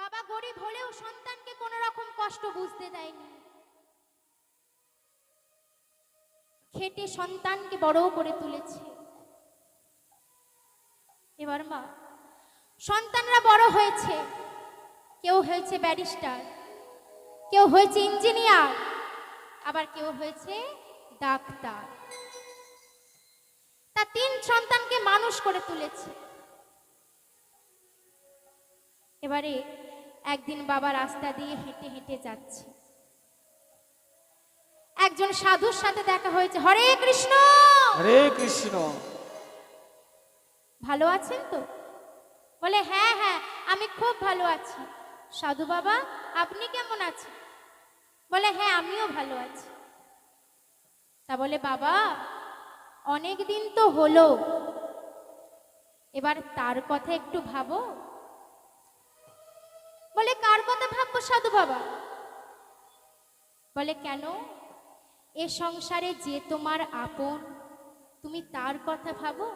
বাবা গরিব হলেও সন্তানকে কোনো রকম কষ্ট বুঝতে দেয়নি। খেটে সন্তানকে বড় করে তুলেছে। এবার মা, সন্তানরা বড় হয়েছে। কেউ হয়েছে ব্যারিস্টার, কেউ হয়েছে ইঞ্জিনিয়ার, আবার কেউ হয়েছে ডাক্তার। তা তিন সন্তানকে মানুষ করে তুলেছে। এবারে একদিন বাবা রাস্তা দিয়ে হেঁটে হেঁটে যাচ্ছে। একজন সাধুর সাথে দেখা হয়েছে। হরে কৃষ্ণ! হরে কৃষ্ণ! ভালো আছেন তো? বলে হ্যাঁ হ্যাঁ আমি খুব ভালো আছি। সাধু বাবা আপনি কেমন আছেন? বলে হ্যাঁ আমিও ভালো আছি। তা বলে বাবা অনেক দিন তো হলো। এবার তার কথা একটু ভাবো। সাধু বাবা। বলে, কেন? এ সংসারে যে তোমার আপন, তুমি তার কথা ভাবো?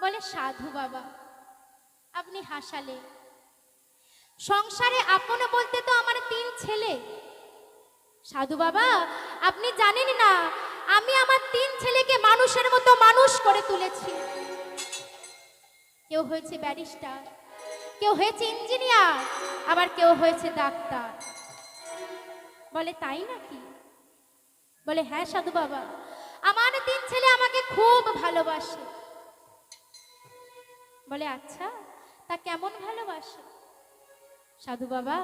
বলে, সাধু বাবা, আপনি হাসালে। সংসারে আপন বলতে তো আমার তিন ছেলে। সাধু বাবা, আপনি জানেন না, আমি আমার তিন ছেলেকে মানুষের মতো মানুষ করে তুলেছি। কেউ হয়েছে ব্যারিস্টার কেউ হয়েছে ইঞ্জিনিয়ার, আবার কেউ হয়েছে ডাক্তার। বলে, তাই নাকি? বলে হ্যাঁ সাধু বাবা, আমার তিন ছেলে আমাকে খুব ভালোবাসে। বলে আচ্ছা তা কেমন ভালোবাসে? সাধু বাবা,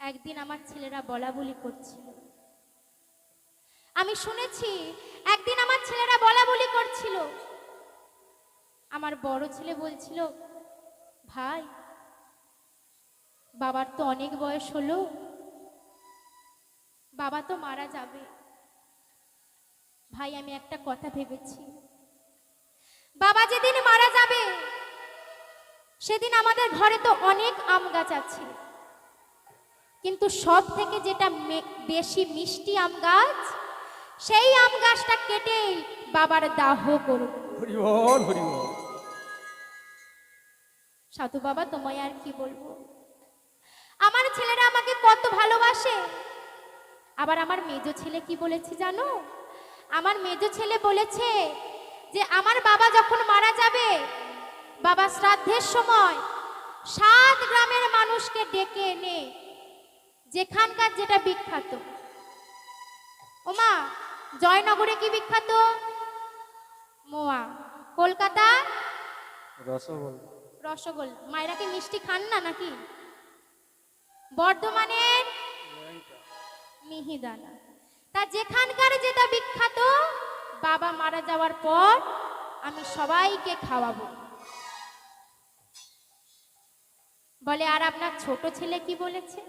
একদিন আমার ছেলেরা বলা বলি করছিল। আমি শুনেছি, একদিন আমার ছেলেরা বলা বলি করছিল। আমার বড় ছেলে বলছিল ভাই, বাবার তো অনেক বয়স হলো। বাবা তো মারা যাবে। ভাই, আমি একটা কথা ভেবেছি। বাবা যেদিন মারা যাবে, সেদিন আমাদের ঘরে তো অনেক আম গাছ আছে। কিন্তু সব থেকে যেটা বেশি মিষ্টি আম গাছ, সেই আম গাছটা কেটে বাবার দাহ করব। হরি বল হরি বল সাধু বাবা, তোমায় আর কি বলব? আমার ছেলেরা আমাকে কত ভালোবাসে। আবার আমার মেজো ছেলে কি বলেছে জানো? আমার মেজো ছেলে বলেছে যে, আমার বাবা যখন মারা যাবে, বাবা শ্রাদ্ধের সময় সাত গ্রামের মানুষকে ডেকে এনে যেখানকার যেটা বিখ্যাত। ওমা, জয়নগরে কি বিখ্যাত? মোয়া, কলকাতা? রসগোল্লা। রসগোল্লা মায়েরা কি মিষ্টি খান না নাকি? বর্ধমানের মিহিদানা। তা যেখানকার যেটা বিখ্যাত, বাবা মারা যাওয়ার পর আমি সবাইকে খাওয়াবো। বলে, আর আপনার ছোট ছেলে কি বলেছে?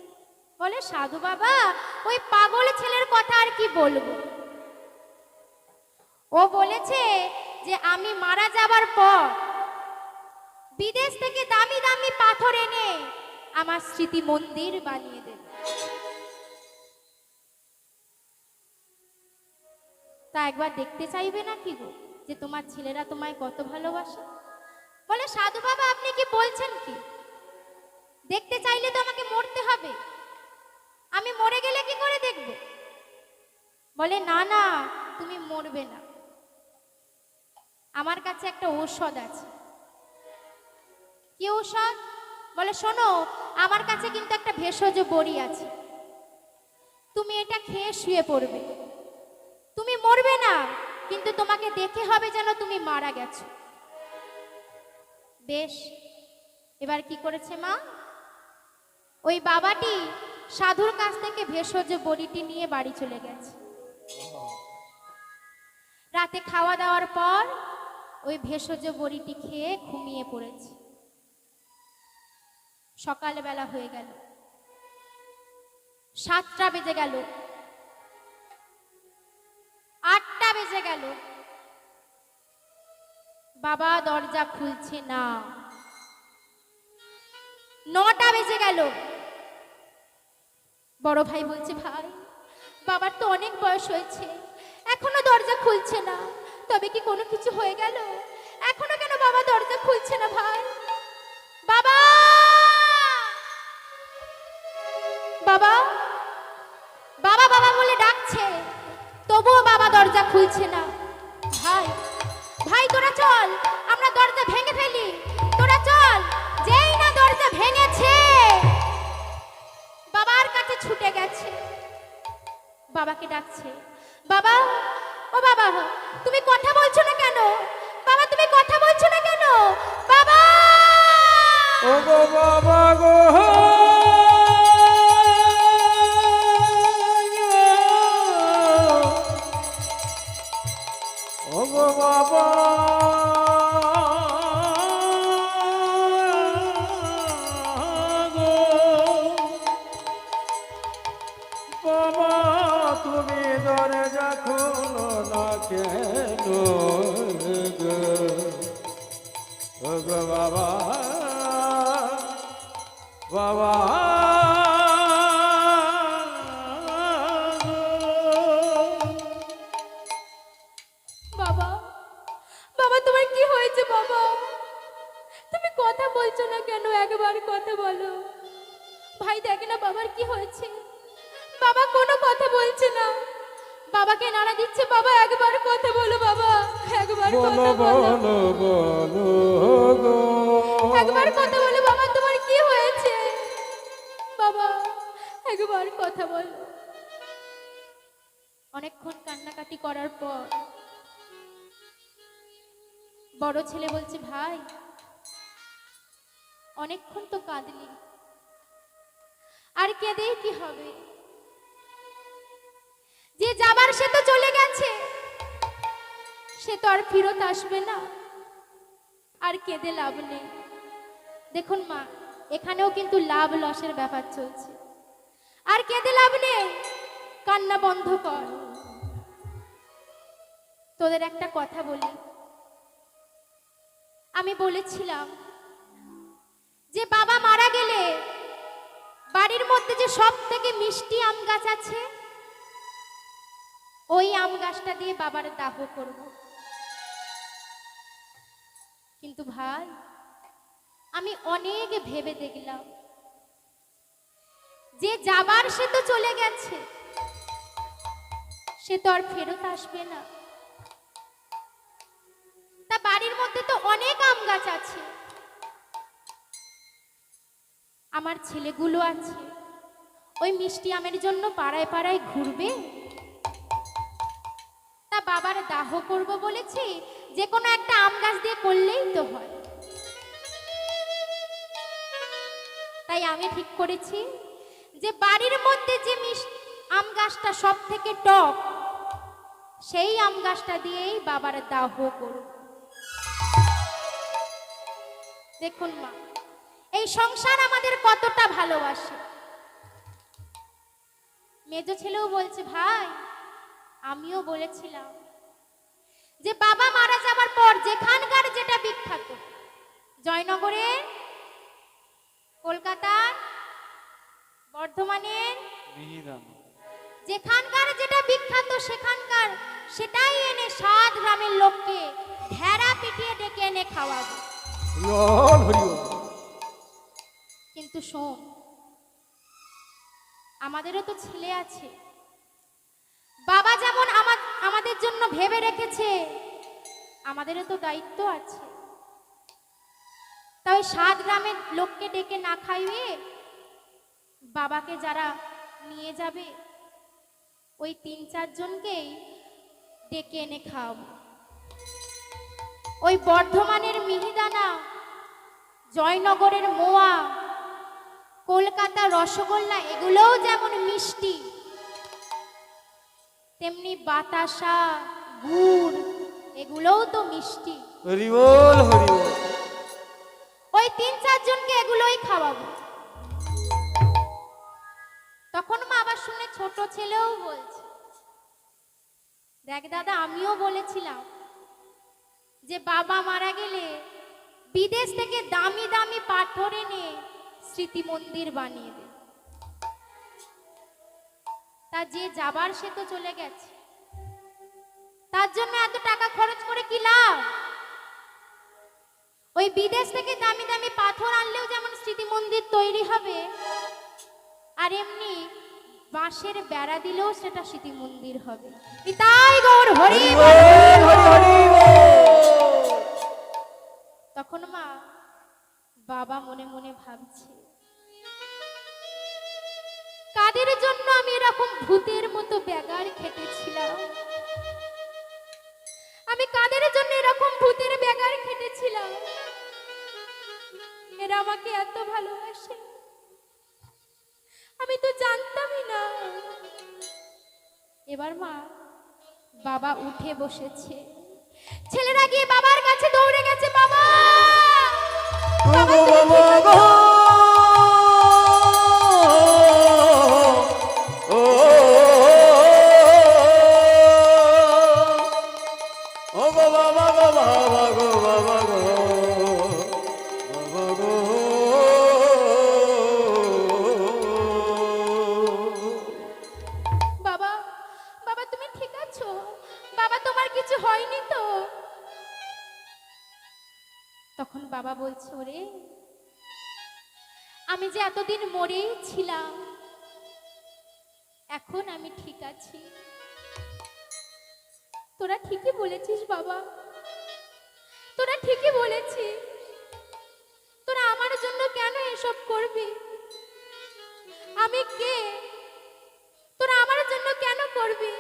বলে, সাধু বাবা, ওই পাগল ছেলের কথা আর কি বলব? ও বলেছে যে, আমি মারা যাবার পর বিদেশ থেকে দামি দামি পাথর এনে আমার স্মৃতি মন্দির বানিয়ে দেবে। তা একবার দেখতে চাইবে না কি গো যে তোমার ছেলেরা তোমায় কত ভালোবাসে? বলে, সাধু বাবা, আপনি কি বলছেন কি? দেখতে চাইলে তো আমাকে মরতে হবে। আমি মরে গেলে কি করে দেখব? বলে, না না, তুমি মরবে না। আমার কাছে একটা ঔষধ আছে। কি ঔষধ বলে, শোনো, আমার কাছে কিন্তু একটা ভেষজ বড়ি আছে। তুমি এটা খেয়ে শুয়ে পড়বে। তুমি মরবে না, কিন্তু তোমাকে দেখে হবে যেন তুমি মারা গেছো। বেশ, এবার কি করেছে মা? ওই বাবাটি সাধুর কাছ থেকে ভেষজ বড়িটি নিয়ে বাড়ি চলে গেছে। রাতে খাওয়া দাওয়ার পর ওই ভেষজ বড়িটি খেয়ে ঘুমিয়ে পড়েছে। সকালবেলা হয়ে গেল। সাতটা বেজে গেল। আটটা বেজে গেল। বাবা দরজা খুলছে না। নটা বেজে গেল। বড় ভাই বলছে, ভাই, বাবার তো অনেক বয়স হয়েছে। এখনও দরজা খুলছে না। তবে কি কোনো কিছু হয়ে গেল? এখনও কেন বাবা দরজা খুলছে না, ভাই? বাবা! বাবা। বাবা বাবা বলে ডাকছে। তবুও বাবা দরজা খুলছে না। ভাই ভাই, তোরা চল। আমরা দরজা ভেঙে ফেলি। তোরা চল। যেই না দরজা ভেঙেছে। বাবার কাছে ছুটে গেছে। বাবাকে ডাকছে। বাবা, ও বাবা, তুমি কথা বলছো না কেন? বাবা, তুমি কথা বলছো না কেন? বাবা! ও বাবা গো! তুমি দরজা খোলো বাবা বাবা, তোমার কি হয়েছে বাবা? তুমি কথা বলছো না কেন? একবার কথা বলো। ভাই, দেখে না বাবার কি হয়েছে? বাবা, কোনো বলছে না। বাবাকে নাড়া দিচ্ছে বাবা একবার কথা বলো বাবা। একবার কথা বলো বলো। বলো গো একবার কথা বলো বাবা তোমার কি হয়েছে? বাবা একবার কথা বলো। অনেকক্ষণ কান্নাকাটি করার পর বড় ছেলে বলছে ভাই অনেকক্ষণ তো কাঁদলি। আর কেঁদে কি হবে? যে যাবার সে তো চলে গেছে, সে তো আর ফিরত আসবে না। আর কেঁদে লাভ নেই। দেখুন মা, এখানেও কিন্তু লাভ লসের ব্যাপার চলছে। আর কেঁদে লাভ নেই, কান্না বন্ধ কর। তোদের একটা কথা বলি। আমি বলেছিলাম যে বাবা মারা গেলে বাড়ির মধ্যে যে সব থেকে মিষ্টি আম গাছ আছে ওই আম গাছটা দিয়ে বাবার দাহ করব। কিন্তু ভাই, আমি অনেক ভেবে দেখলাম যে যাবার সে তো চলে গেছে, সে তো আর ফেরত আসবে না। তা বাড়ির মধ্যে তো অনেক আম গাছ আছে। আমার ছেলেগুলো আছে, ওই মিষ্টি আমের জন্য পাড়ায় পাড়ায় ঘুরবে? বাবার দাহ করব বলেছি, যে কোনো একটা আম গাছ দিয়ে করলেই তো হয়। তাই আমি ঠিক করেছি যে বাড়ির মধ্যে যে আম গাছটা সব থেকে টক, সেই আম গাছটা দিয়েই বাবার দাহ করব। দেখুন মা, এই সংসার আমাদের কতটা ভালোবাসে। মেজ ছেলেও বলছে, ভাই আমিও বলেছিলাম যে বাবা মারা যাবার পর যেখানকার যেটা বিখ্যাত জয়নগরের কলকাতার বর্ধমানের যেখানকার যেটা বিখ্যাত সেখানকার সেটাই এনে সাত গ্রামের লোককে ভেড়া পিটিয়ে ডেকে এনে খাওয়াবো। কিন্তু শোন আমাদেরও তো ছেলে আছে। যেমন আমা- আমাদের জন্য ভেবে রেখেছে, আমাদেরও তো দায়িত্ব আছে। তাই সাত গ্রামের লোককে ডেকে না খাইয়ে বাবাকে যারা নিয়ে যাবে, ওই তিন চারজনকেই ডেকে এনে খাওয়াবো। ওই বর্ধমানের মিহিদানা, জয়নগরের মোয়া, কলকাতা রসগোল্লা, এগুলোও যেমন মিষ্টি তেমনি বাতাসা গুড় এগুলোও তো মিষ্টি। হরিবল হরিবল। ওই তিন চারজনকে এগুলোই খাওয়াবো। তখন মা আবার শুনে ছোট ছেলেও বলছে দেখ দাদা আমিও বলেছিলাম যে বাবা মারা গেলে বিদেশ থেকে দামি দামি পাথর এনে স্মৃতি মন্দির বানিয়ে দে তা যে যাবার সে তো চলে গেছে। তার জন্য এত টাকা খরচ করে কি লাভ? ওই বিদেশ থেকে দামি দামি পাথর আনলেও যেমন স্মৃতি মন্দির তৈরি হবে আর এমনি বাঁশের বেড়া দিলেও সেটা স্মৃতি মন্দির হবে। তাই গৌর হরি তখন মা বাবা মনে মনে ভাবছে কাদের জন্য আমি এরকম ভূতের মতো ব্যাগার খেটেছিলাম। আমি কাদের জন্য এরকম ভূতের ব্যাগার খেটেছিলাম? এরা আমাকে এত ভালোবাসে। আমি তো জানতামই না। এবার মা বাবা উঠে বসেছে। ছেলেরা গিয়ে বাবার কাছে দৌড়ে গেছে বাবা! বাবা, বাবা আমি যে এতদিন মরেই ছিলাম, এখন আমি ঠিক আছি। তোরা ঠিকই বলেছিস বাবা। তোরা ঠিকই বলেছিস। তোরা আমার জন্য কেন এসব করবি? আমি কে? তোরা আমার জন্য কেন করবি?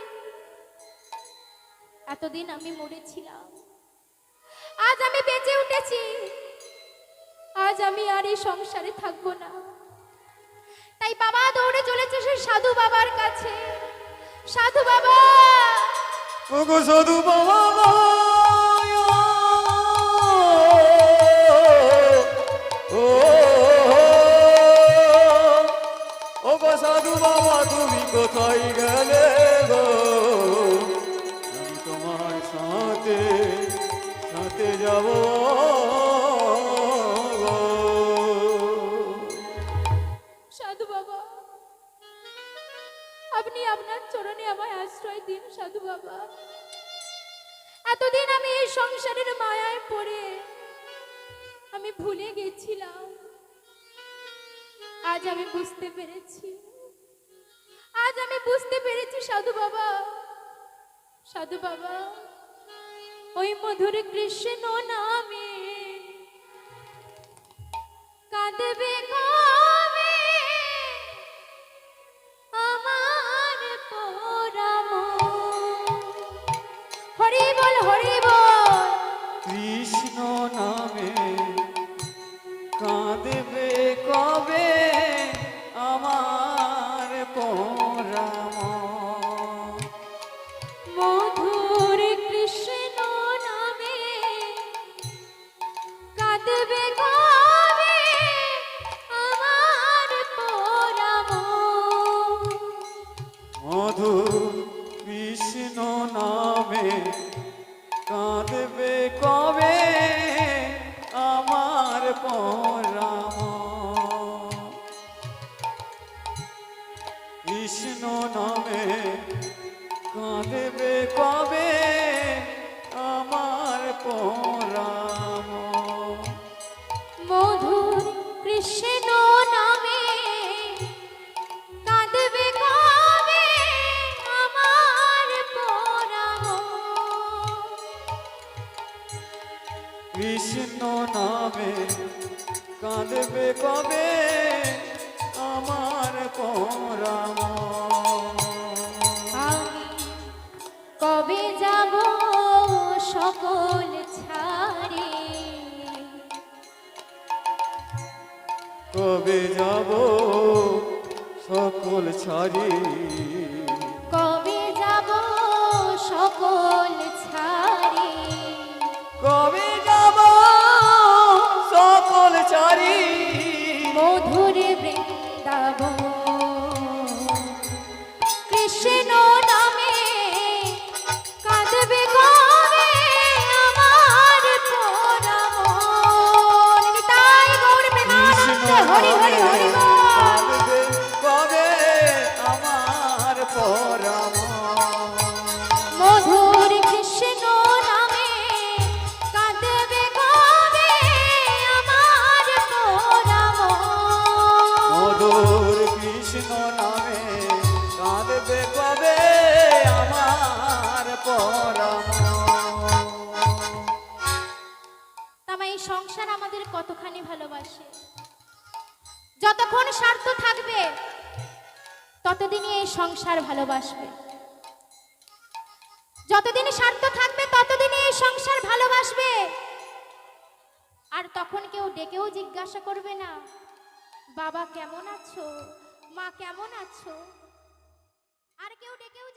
এতদিন আমি মরেছিলাম। আজ আমি বেঁচে উঠেছি। আজ আমি আর এই সংসারে থাকব না। তাই বাবা দৌড়ে চলেছে সে সাধু বাবার কাছে। সাধু বাবা! ওগো সাধু বাবা ওগো সাধু বাবা, তুমি কোথায় গেলে গো? তোমার সাথে সাথে যাব। পড়ে আমি ভুলে গেছিলাম। আজ আমি বুঝতে পেরেছি। আজ আমি বুঝতে পেরেছি, সাধু বাবা। সাধু বাবা, ওই মধুর কৃষ্ণ নামে devi কবে যাব? সকল ছাড়ি যতক্ষণ স্বার্থ থাকবে, ততদিনই এই সংসার ভালোবাসবে। যতদিন স্বার্থ থাকবে, ততদিনই এই সংসার ভালোবাসবে। আর তখন কেউ ডেকেও জিজ্ঞাসা করবে না, বাবা কেমন আছো? মা কেমন আছো? আর কেউ ডেকেও